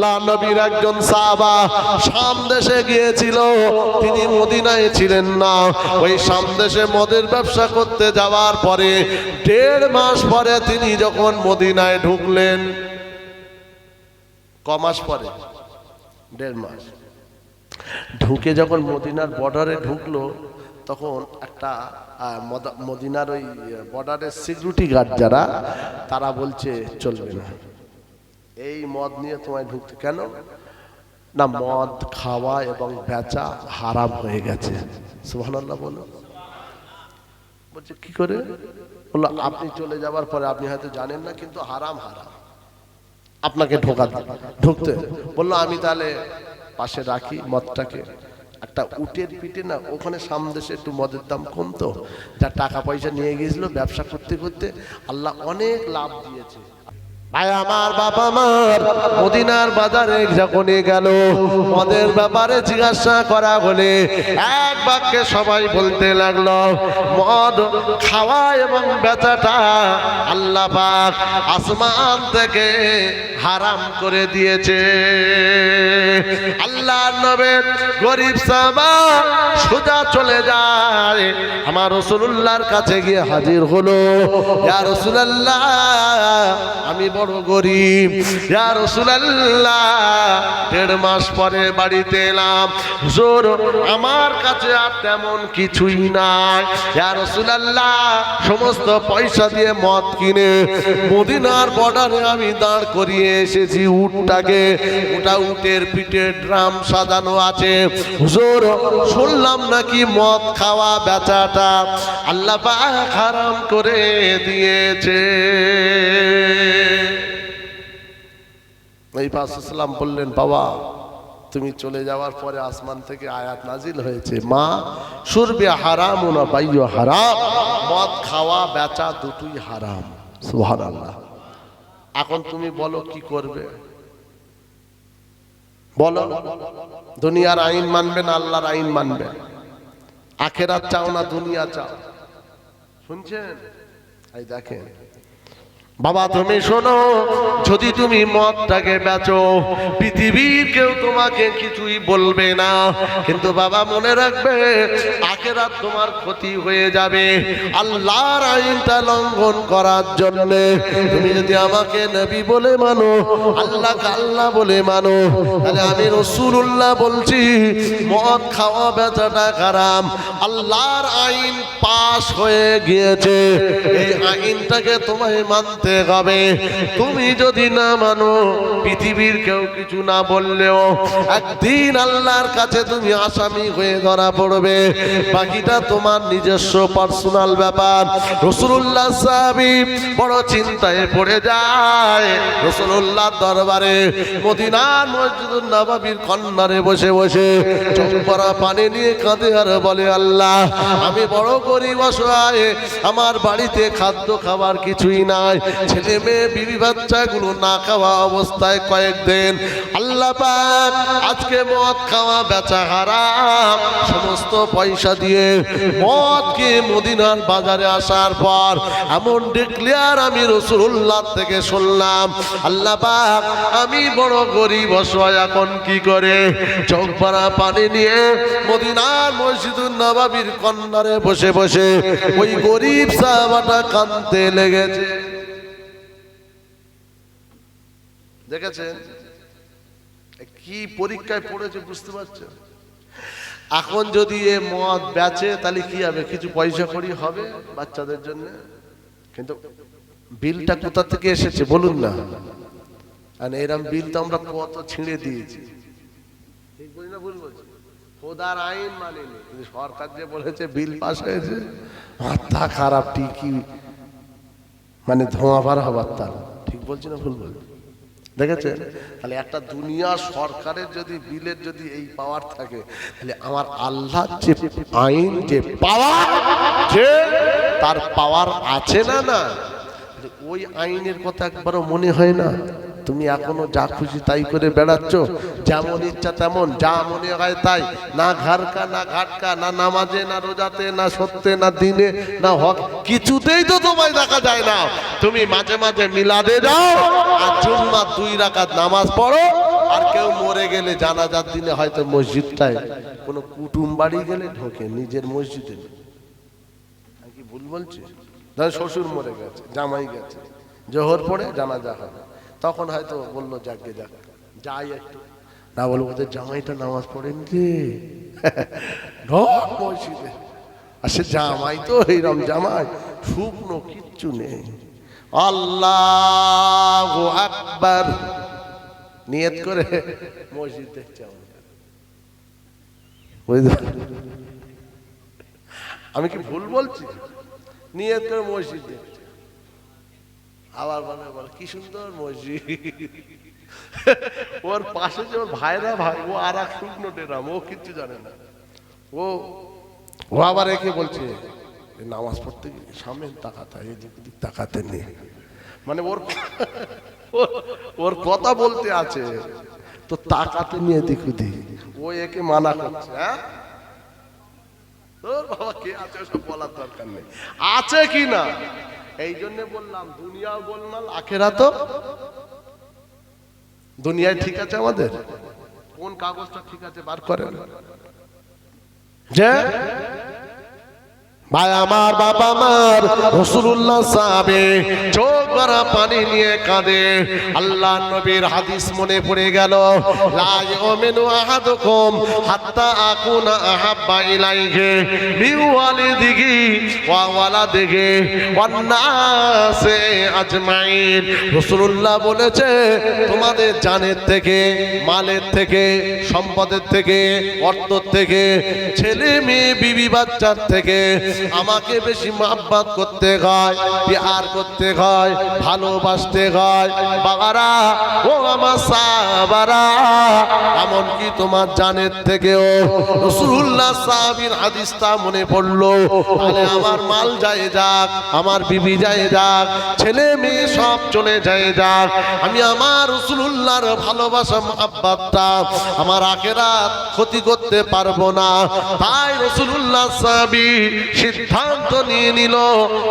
আল্লাহ নবীর একজন সাহাবা শাম দেশে গিয়েছিল। তিনি মদিনায় ছিলেন না। ওই শাম দেশে মদের ব্যবসা করতে যাওয়ার পরে দেড় মাস পরে তিনি যখন মদিনায় ঢুকলেন, ক মাস পরে? দেড় মাস। ঢুকে যখন মদিনার বর্ডারে ঢুকলো, তখন একটা মদা- মদিনার ওই বর্ডারের সিকিউরিটি গার্ড যারা, তারা বলছে, চলবে না। এই মদ নিয়ে তোমায় ঢুকতে কেন? না, মদ খাওয়া এবং বেচা হারাম হয়ে গেছে। সুবহানাল্লাহ বলো। বলছে, কি করে? বলল, আপনি চলে যাবার পরে আপনি হয়তো জানেন না, কিন্তু হারাম হারাম। আপনাকে ঢোকা ঢুকতে। বলল, আমি তাহলে পাশে রাখি মদটাকে। একটা উটের পিঠে না, ওখানে সামদেশে একটু মদের দাম কমতো। যা টাকা পয়সা নিয়ে গিয়েছিল ব্যবসা করতে করতে, আল্লাহ অনেক লাভ দিয়েছে। ভাই, আমার বাবা মার মদিনার বাজারে যখনই গেল মদের ব্যাপারে জিজ্ঞাসা করা হলে এক বাক্যে সবাই বলতে লাগল, মদ খাওয়া এবং আল্লাহ আসমান থেকে হারাম করে দিয়েছে। আল্লাহ নবের গরিব সাবা সোজা চলে যায়। আমার রসুল্লাহর কাছে গিয়ে হাজির হলো আমি বড় গরিব। ইয়া রসুলাল্লাহ, দেড় মাস পরে বাড়িতে এলাম। হুজুর, আমার কাছে আর তেমন কিছুই নাই। ইয়া রসুলাল্লাহ, সমস্ত পয়সা দিয়ে মদ কিনে মদিনার বর্ডারে আমি দাঁড় করিয়ে এসেছি উটটাকে। ওটা উটের পিঠে ড্রাম সাজানো আছে। হুজুর, শুনলাম নাকি মদ খাওয়া বেচাটা আল্লাহ হারাম করে দিয়েছে। এই পাশাম বললেন, বাবা, তুমি চলে যাওয়ার পরে আসমান থেকে আয়াত নাজিল হয়েছে। মা, সুরবে হারাম না বাইয় হারাম। মদ খাওয়া, বেচা দুটোই হারাম। সুহার আল্লাহ এখন তুমি বলো, কি করবে? বলো, দুনিয়ার আইন মানবে না আল্লাহর আইন মানবে? আখেরাত চাও না দুনিয়া চাও? শুনছেন? এই দেখেন বাবা, তুমি শোনো, যদি তুমি মদটাকে বেচো, পৃথিবীর কেউ তোমাকে কিছুই বলবে না। কিন্তু বাবা, মনে রাখবে, আখেরাত তোমার ক্ষতি হয়ে যাবে আল্লাহর আইনটা লঙ্ঘন করার জন্য। তুমি যদি আমাকে নবী বলে মানো আল্লাহ আল্লাহ বলে মানো, তাহলে আমি রসুল্লাহ বলছি, মদ খাওয়া বেচাটা খারাম আল্লাহর আইন পাশ হয়ে গিয়েছে। এই আইনটাকে তোমায় মানতে হবে তুমি যদি না মানো, পৃথিবীর কেউ কিছু না বললেও একদিন আল্লাহর কাছে তুমি আসামি হয়ে ধরা পড়বে। বাকিটা তোমার নিজস্ব পার্সোনাল ব্যাপার। রসুল্লাহ সাহাবি বড় চিন্তায় পড়ে যায়। রসুল্লাহ দরবারে মদিনার মসজিদুল নবাবির কন্যারে বসে বসে চোখ পরা পানি নিয়ে কাঁদে আর বলে, আল্লাহ, আমি বড় গরিব অসহায়। আমার বাড়িতে খাদ্য খাবার কিছুই নাই। ছেলে মেয়ে, বিবি বাচ্চাগুলো না খাওয়া অবস্থায় কয়েকদিন আল্লাহ আজকে মদ খাওয়া বেচা হারাম। সমস্ত পয়সা দিয়ে মদকে মদিনার বাজারে আসার পর এমন ডিক্লিয়ার আমি রসুল্লাহ থেকে শুনলাম, আল্লাহ আমি বড় গরিব অসহায়, এখন কি করে? চোখ ভরা পানি নিয়ে মদিনার মসজিদুল নবাবির কন্যারে বসে বসে ওই গরিব সাহাবাটা কানতে লেগেছে। দেখেছেন কি পরীক্ষায় পড়েছে বুঝতে পারছেন এখন যদি এ মদ বেচে, তাহলে কি হবে? কিছু পয়সা করি হবে বাচ্চাদের জন্য? কিন্তু বিলটা কোথা থেকে এসেছে বলুন না। আর এরম বিল তো আমরা কত ছিঁড়ে দিয়েছি। ঠিক বলি না ভুল বলছি? খোদার আইন মানেনি কিন্তু সরকার যে বলেছে বিল পাস হয়েছে, মাথা খারাপ ঠিকই মানে ধোঁয়া বার হবার তার ঠিক বলছি না ভুল বলছি? দেখেছেন তাহলে একটা দুনিয়া সরকারের যদি বিলের যদি এই পাওয়ার থাকে, তাহলে আমার আল্লাহ যে আইন, যে পাওয়ার যে তার পাওয়ার আছে না না ওই আইনের কথা একবারও মনে হয় না? তুমি এখনও যা খুশি তাই করে বেড়াচ্ছ, যেমন ইচ্ছা তেমন, যা মনে হয় তাই। না ঘাড়কা, না ঘাটকা, না নামাজে, না রোজাতে, না সত্যে, না দিনে, না হক, কিছুতেই তো তোমায় দেখা যায় না। তুমি মাঝে মাঝে মিলাদে যাও, আর জুম্মা দুই রাকাত নামাজ পড়ো, আর কেউ মরে গেলে জানাজার দিনে হয়তো মসজিদটায় কোনো কুটুম বাড়ি গেলে ঢোকে, নিজের মসজিদে। ভুল বলছি? ধর শ্বশুর মরে গেছে, জামাই গেছে, জোহর পড়ে জানাজা হবে। তখন হয়তো বলল যাকে যাক, যাই একটু। না বলব ওদের জামাইটা নামাজ পড়েন যে মসজিদে। আর সে জামাই তো এইরকম জামাই, শুকনো কিচ্ছু নেই। আল্লাহ আকবার। নিয়ত করে মসজিদ দেখছে? আমি কি ভুল বলছি? নিয়ত করে মসজিদ দেখছে আবার বলে বলে, কি সুন্দর মসজিদ। ওর পাশে যে ওর ভাইরা ভাই, ও আর এক শুকনো টেরাম ও কিচ্ছু জানে না। ও ও আবার একে বলছে নামাজ পড়তে গিয়ে সামনে তাকাতে এদিক ওদিক তাকাতে নেই। মানে ওর, ওর- ওর কথা বলতে আছে, তো তাকাতে নিয়ে এদিক ওদিক। ও একে মানা করছে হ্যাঁ? তোর বাবা কে আছে, ওসব বলার দরকার নেই। আছে কি না? এই জন্য বললাম, দুনিয়া গোলমাল আখেরা তো দুনিয়ায় ঠিক আছে আমাদের? কোন কাগজটা ঠিক আছে বার করেন। যে ভাই, আমার বাবা আমার রসুল্লাহ সাহাবে চোখ ভরা পানি নিয়ে কাঁদে। আল্লাহ নবীর হাদিস মনে পড়ে গেল বলেছে, তোমাদের জানের থেকে, মালের থেকে, সম্পদের থেকে অর্থ থেকে, ছেলে মেয়ে, বিবি বাচ্চার থেকে আমাকে বেশি মাব্বাত করতে হয় বিহার করতে হয়, ভালোবাসতে হয়। বাবারা, ও আমার সাহাবারা, এমনকি তোমার জানের থেকেও রসুল্লাহ সাহাবির হাদিসটা মনে পড়ল। তাহলে আমার মাল যায় যাক, আমার বিবি যায় যাক, ছেলে মেয়ে সব চলে যায় যাক। আমি আমার রসুল্লাহর ভালোবাসা আব্বাতটা আমার আখেরাত ক্ষতি করতে পারব না। তাই রসুল্লাহ সাহাবি সিদ্ধান্ত নিয়ে নিল,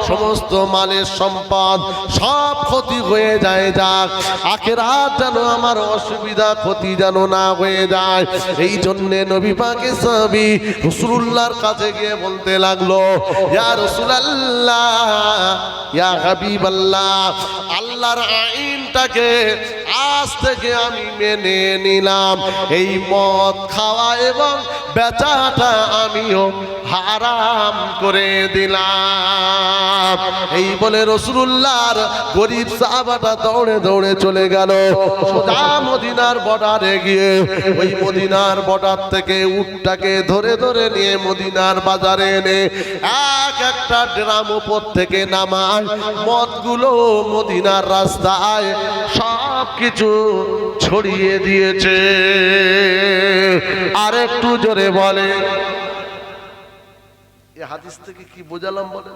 সমস্ত মালের সম্পদ সব ক্ষতি হয়ে যায় যাক। আখেরাত যেন আমার অসুবিধা ক্ষতি যেন না হয়ে যায়। এই জন্য নবী পাকে সাহাবি রসুল্লাহর কাছে গিয়ে বলতে লাগল, ইয়া ইয়া হাবিবাল্লাহ, আল্লাহর আইনটাকে আজ থেকে আমি মেনে নিলাম। এই মদ খাওয়া এবং বেচাটা আমিও হারাম করে দিলাম। এই বলে রসুল্লাহর গরিব সাহাবাটা দৌড়ে দৌড়ে চলে গেল। সোজা মদিনার বর্ডারে গিয়ে ওই মদিনার বর্ডার থেকে উটটাকে ধরে ধরে নিয়ে মদিনার বাজারে এনে এক একটা ড্রাম উপর থেকে নামায়। মদগুলো মদিনার রাস্তায় সব কিছু ছড়িয়ে দিয়েছে। আর একটু জোরে বলে। এ হাদিস থেকে কি বোঝালাম বলে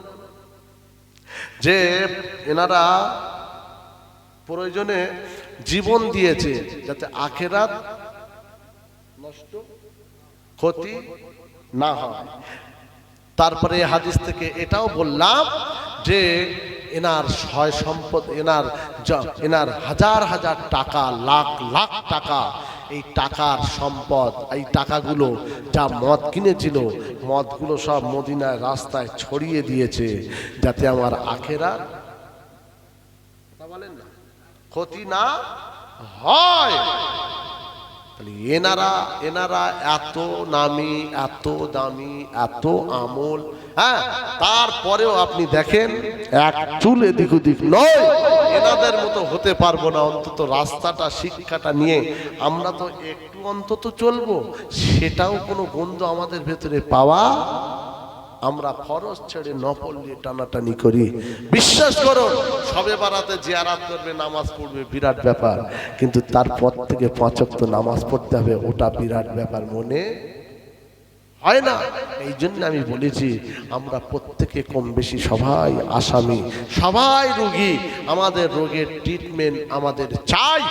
যে এনারা প্রয়োজনে জীবন দিয়েছে যাতে আখেরাত নষ্ট, ক্ষতি না হয়। তারপরে হাদিস থেকে এটাও বললাম যে এনার সয় সম্পদ, এনার এনার হাজার হাজার টাকা, লাখ লাখ টাকা, এই টাকার সম্পদ, এই টাকাগুলো যা মদ কিনেছিল, মদগুলো সব মদিনায় রাস্তায় ছড়িয়ে দিয়েছে, যাতে আমার আখেরা বলেন না, ক্ষতি না হয়। এনারা এনারা এত নামি, এত দামি, এত আমল হ্যাঁ তারপরেও আপনি দেখেন এক চুল এদিক ওদিক নয়। এনাদের মতো হতে পারব না, অন্তত রাস্তাটা, শিক্ষাটা নিয়ে। আমরা তো একটু অন্তত চলবো, সেটাও কোনো গন্ধ আমাদের ভেতরে পাওয়া? আমরা ফরজ ছেড়ে নফল নিয়ে টানাটানি করি। বিশ্বাস করো, সবে বারাতে জিয়ারাত করবে, নামাজ পড়বে, বিরাট ব্যাপার। কিন্তু তারপর থেকে পাঁচক তো নামাজ পড়তে হবে, ওটা বিরাট ব্যাপার মনে হয় না। এই জন্য আমি বলেছি, আমরা প্রত্যেকে কম বেশি সবাই আসামি, সবাই রোগী। আমাদের রোগের ট্রিটমেন্ট আমাদের চাই।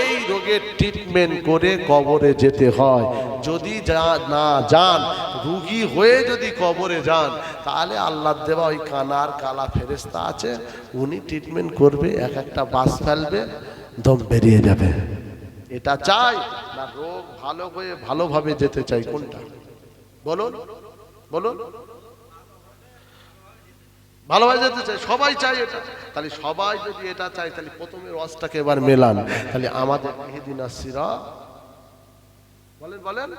এই রোগের ট্রিটমেন্ট করে কবরে যেতে হয়। যদি যা না যান, রুগী হয়ে যদি কবরে যান, তাহলে আল্লাহ দেওয়া ওই কানার কালা ফেরেস্তা আছে, উনি ট্রিটমেন্ট করবে, এক একটা বাস ফেলবে, দম বেরিয়ে যাবে। এটা চাই। না, রোগ ভালো হয়ে ভালোভাবে যেতে চাই, কোনটা? বলুন বলুন। ভালোভাবে যেতে চাই সবাই চাই এটা। তাহলে সবাই যদি এটা চাই তাহলে প্রথমে রসটাকে এবার মেলান। তাহলে আমাদের এদিন সিরা বলেন বলেন।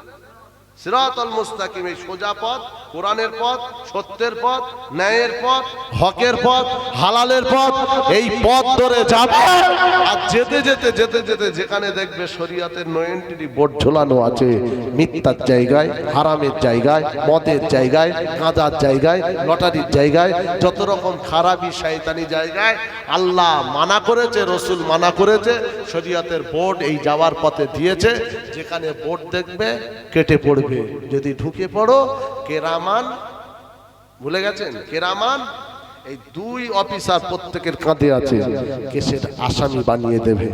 সিরাতাল মুস্তাকিম, এই সোজা পথ। কোরআনের পথ, সত্যের পথ, ন্যায়ের পথ, হকের পথ, হালালের পথ, এই পথ ধরে যাবে। আর যেতে যেতে যেতে যেতে যেখানে দেখবে শরীয়তের নয়েন্টিরি বোর্ড ঝোলানো আছে। মিথ্যার জায়গায়, হারামের জায়গায়, মদের জায়গায় গাঁজার জায়গায়, লটারির জায়গায়, যত রকম খারাপি শায়তানি জায়গায়, আল্লাহ মানা করেছে, রসুল মানা করেছে, শরীয়তের বোর্ড এই যাওয়ার পথে দিয়েছে। যেখানে বোর্ড দেখবে, কেটে পড়বে। যদি ঢুকে পড়ো কেরামান? ভুলে গেছেন? কেরামান? এই দুই অফিসার প্রত্যেকের কাঁধে আছে কেসের আসামি বানিয়ে দেবে।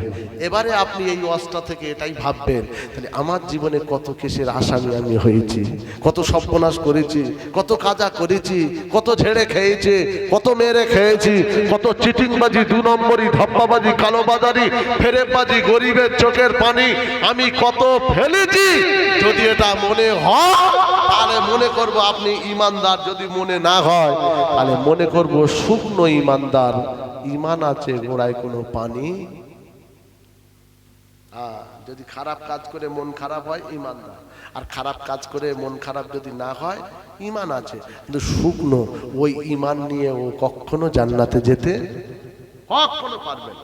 এবারে আপনি এই অস্ত্র থেকে এটাই ভাববেন, তাহলে আমার জীবনে কত কেসের আসামি আমি হয়েছি, কত সর্বনাশ করেছি, কত কাজা করেছি, কত ঝেড়ে খেয়েছি, কত মেরে খেয়েছি, কত চিটিংবাজি দু নম্বরই, ধপ্পাবাজি, কালোবাজারি ফেরেবাজি গরিবের চোখের পানি, আমি কত ফেলেছি? যদি এটা মনে হয়, তাহলে মনে করব আপনি ইমানদার, যদি মনে না হয়, তাহলে মনে করব শুকনো ইমানদার, ইমান আছে গোড়ায় কোনো পানি? যদি খারাপ কাজ করে মন খারাপ হয় ইমানদার আর খারাপ কাজ করে মন খারাপ যদি না হয়, ইমান আছে। কিন্তু শুকনো, ওই ইমান নিয়ে ও কখনো জান্নাতে যেতে? কখনো পারবে না।